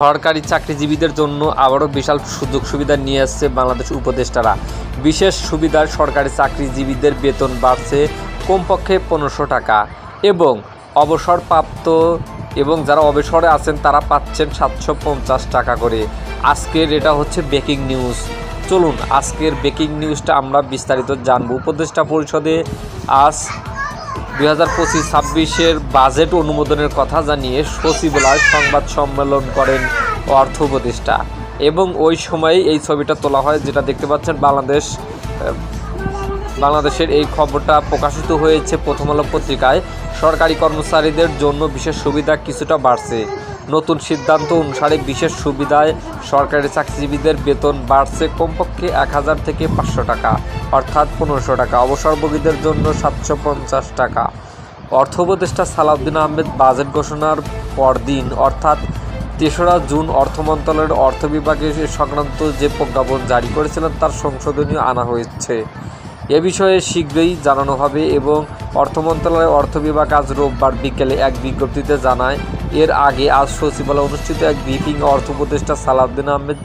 সরকারি চাকরিজীবীদের জন্য আবারও বিশাল সুযোগ সুবিধা নিয়ে আসছে বাংলাদেশ উপদেষ্টারা। বিশেষ সুবিধার সরকারি চাকরিজীবীদের বেতন বাড়ছে কমপক্ষে পনেরোশো টাকা এবং অবসরপ্রাপ্ত এবং যারা অবসরে আছেন তারা পাচ্ছেন সাতশো পঞ্চাশ টাকা করে। আজকের এটা হচ্ছে ব্রেকিং নিউজ। চলুন, আজকের ব্রেকিং নিউজটা আমরা বিস্তারিত জানব। উপদেষ্টা পরিষদে আজ দুই হাজার পঁচিশ ছাব্বিশের বাজেট অনুমোদনের কথা জানিয়ে সচিবালয় সংবাদ সম্মেলন করেন অর্থ উপদেষ্টা। এবং ওই সময় এই ছবিটা তোলা হয়, যেটা দেখতে পাচ্ছেন বাংলাদেশ বাংলাদেশের এই খবরটা প্রকাশিত হয়েছে প্রথম আলো পত্রিকায়। সরকারি কর্মচারীদের জন্য বিশেষ সুবিধা কিছুটা বাড়ছে। নতুন সিদ্ধান্ত অনুসারে বিশেষ সুবিধায় সরকারি চাকরিজীবীদের বেতন বাড়ছে কমপক্ষে এক হাজার থেকে পাঁচশো টাকা, অর্থাৎ পনেরোশো টাকা। অবসরভোগীদের জন্য সাতশো পঞ্চাশ টাকা। অর্থ উপদেষ্টা সালাউদ্দিন আহমেদ বাজেট ঘোষণার পরদিন, অর্থাৎ তেসরা জুন, অর্থ মন্ত্রণালয়ের অর্থ বিভাগে সংক্রান্ত যে প্রজ্ঞাপন জারি করেছিলেন তার সংশোধনী আনা হয়েছে। এ বিষয়ে শীঘ্রই জানানো হবে এবং অর্থ মন্ত্রণালয়ের অর্থ বিভাগ আজ রোববার বিকেলে এক বিজ্ঞপ্তিতে জানায়, এর আগে আজ সচিবালয়ে অনুষ্ঠিত এক ব্রিফিং অর্থ উপদেষ্টা সালাউদ্দিন আহমেদ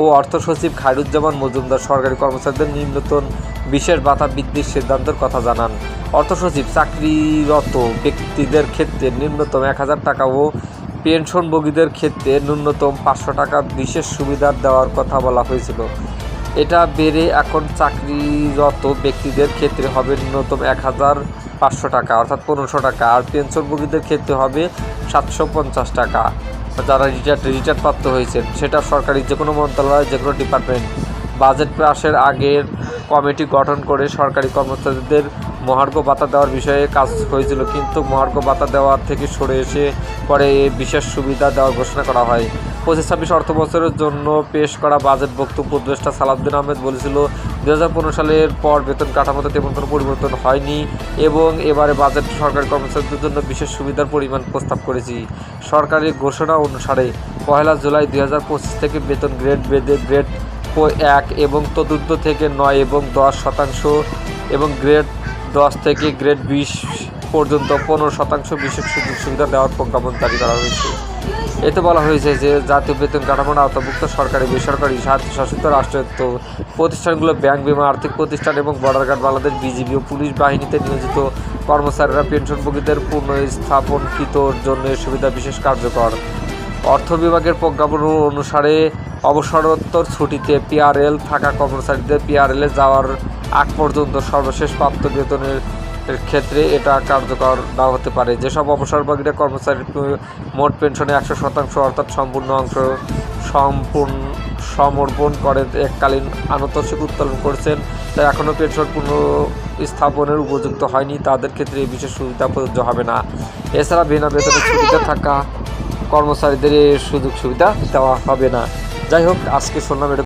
ও অর্থ সচিব খায়রুজ্জামান মজুমদার সরকারি কর্মচারীদের নিম্নতন বিশেষ ভাতা বৃদ্ধির সিদ্ধান্তের কথা জানান। অর্থ সচিব চাকরিরত ব্যক্তিদের ক্ষেত্রে ন্যূনতম এক হাজার টাকা ও পেনশনভোগীদের ক্ষেত্রে ন্যূনতম পাঁচশো টাকা বিশেষ সুবিধা দেওয়ার কথা বলা হয়েছিল। এটা বেড়ে এখন চাকরিরত ব্যক্তিদের ক্ষেত্রে হবে ন্যূনতম এক হাজার পাঁচশো টাকা, অর্থাৎ পনেরোশো টাকা। আর পেনশনভোগীদের ক্ষেত্রে হবে সাতশো পঞ্চাশ টাকা। যারা রিটায়ার রিটায়ার প্রাপ্ত হয়েছেন, সেটা সরকারি যে কোনো মন্ত্রণালয় যে কোনো ডিপার্টমেন্ট বাজেট পাশের আগের কমিটি গঠন করে সরকারি কর্মচারীদের মহার্ঘ ভাতা দেওয়ার বিষয়ে কাজ হয়েছিল, কিন্তু মহার্ঘ ভাতা দেওয়ার থেকে সরে এসে পরে বিশেষ সুবিধা দেওয়ার ঘোষণা করা হয়। পঁচিশ ছাব্বিশ অর্থ বছরের জন্য পেশ করা বাজেট বক্তব্য উপদেষ্টা সালাউদ্দিন আহমেদ বলেছিল দু হাজার পনেরো সালের পর বেতন কাঠামোতে তেমন কোনো পরিবর্তন হয়নি এবং এবারে বাজেট সরকারি কর্মচারীদের জন্য বিশেষ সুবিধার পরিমাণ প্রস্তাব করেছি। সরকারি ঘোষণা অনুসারে পয়লা জুলাই দুই হাজার পঁচিশ থেকে বেতন গ্রেড বেদে গ্রেড এক এবং চতুর্থ থেকে নয় এবং দশ শতাংশ এবং গ্রেড দশ থেকে গ্রেড বিশ পর্যন্ত পনেরো শতাংশ বিশেষ সুযোগ সুবিধা দেওয়ার প্রজ্ঞাপন জারি করা হয়েছে। এতে বলা হয়েছে যে জাতীয় বেতন কাঠামোর আওতাভুক্ত সরকারি বেসরকারি স্বায়ত্তশাসিত রাষ্ট্রায়ত্ত প্রতিষ্ঠানগুলো ব্যাংক বিমা, আর্থিক প্রতিষ্ঠান এবং বর্ডার গার্ড বাংলাদেশ বিজিবি ও পুলিশ বাহিনীতে নিয়োজিত কর্মচারীরা পেনশনভোগীদের পুনঃস্থাপনকৃতর জন্য সুবিধা বিশেষ কার্যকর। অর্থ বিভাগের প্রজ্ঞাপন অনুসারে অবসরোত্তর ছুটিতে পিআরএল থাকা কর্মচারীদের পিআরএলে যাওয়ার আগ পর্যন্ত সর্বশেষ প্রাপ্ত বেতনের ক্ষেত্রে এটা কার্যকর নাও হতে পারে। যেসব অবসরভাগীরা কর্মচারীর মোট পেনশনে একশো শতাংশ অর্থাৎ সম্পূর্ণ অংশ সম্পূর্ণ সমর্পণ করে এককালীন আনতোষিক উত্তোলন করছেন, তাই এখনও পেনশন পুনঃ স্থাপনের উপযুক্ত হয়নি। তাদের ক্ষেত্রে এই বিশেষ সুবিধা প্রযোজ্য হবে না। এছাড়া বিনা বেতনে ছুটিতে থাকা কর্মচারীদের এই সুযোগ সুবিধা দেওয়া হবে না। যাই হোক আজকে শুনলাম এটা